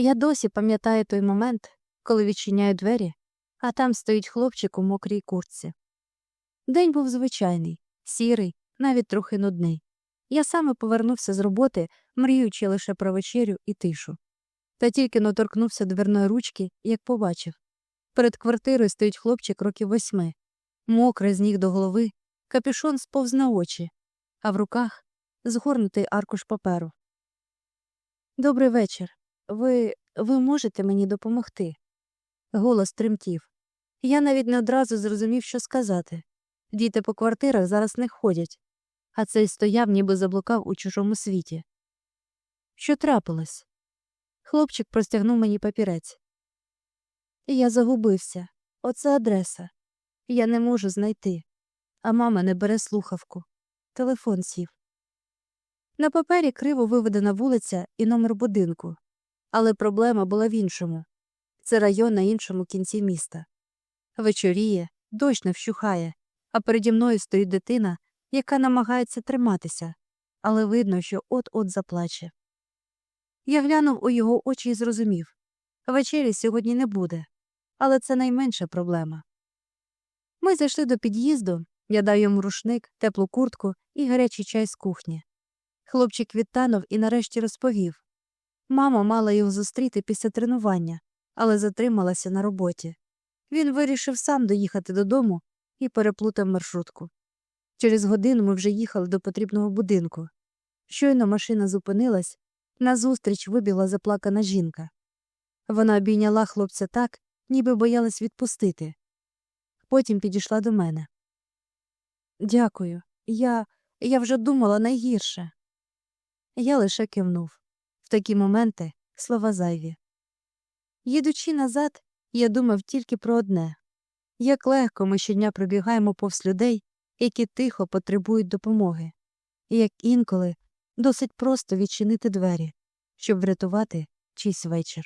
Я досі пам'ятаю той момент, коли відчиняю двері, а там стоїть хлопчик у мокрій куртці. День був звичайний, сірий, навіть трохи нудний. Я саме повернувся з роботи, мріючи лише про вечерю і тишу. Та тільки но торкнувся дверної ручки, як побачив. Перед квартирою стоїть хлопчик років восьми, мокрий з ніг до голови, капюшон сповз на очі, а в руках згорнутий аркуш паперу. Добрий вечір. Ви. ви можете мені допомогти? Голос тремтів. Я навіть не одразу зрозумів, що сказати. Діти по квартирах зараз не ходять, а цей стояв, ніби заблукав у чужому світі. Що трапилось? Хлопчик простягнув мені папірець. Я загубився. Оце адреса. Я не можу знайти. А мама не бере слухавку. Телефон сів. На папері криво виведена вулиця і номер будинку. Але проблема була в іншому. Це район на іншому кінці міста. Вечоріє, дощ не вщухає, а переді мною стоїть дитина, яка намагається триматися, але видно, що от-от заплаче. Я глянув у його очі і зрозумів вечері сьогодні не буде, але це найменша проблема. Ми зайшли до під'їзду, я дав йому рушник, теплу куртку і гарячий чай з кухні. Хлопчик відтанув і нарешті розповів Мама мала його зустріти після тренування, але затрималася на роботі. Він вирішив сам доїхати додому і переплутав маршрутку. Через годину ми вже їхали до потрібного будинку. Щойно машина зупинилась, назустріч вибігла заплакана жінка. Вона обійняла хлопця так, ніби боялась відпустити. Потім підійшла до мене. Дякую. Я. я вже думала найгірше. Я лише кивнув. Такі моменти слова зайві. Їдучи назад, я думав тільки про одне як легко ми щодня пробігаємо повз людей, які тихо потребують допомоги, і як інколи досить просто відчинити двері, щоб врятувати чийсь вечір.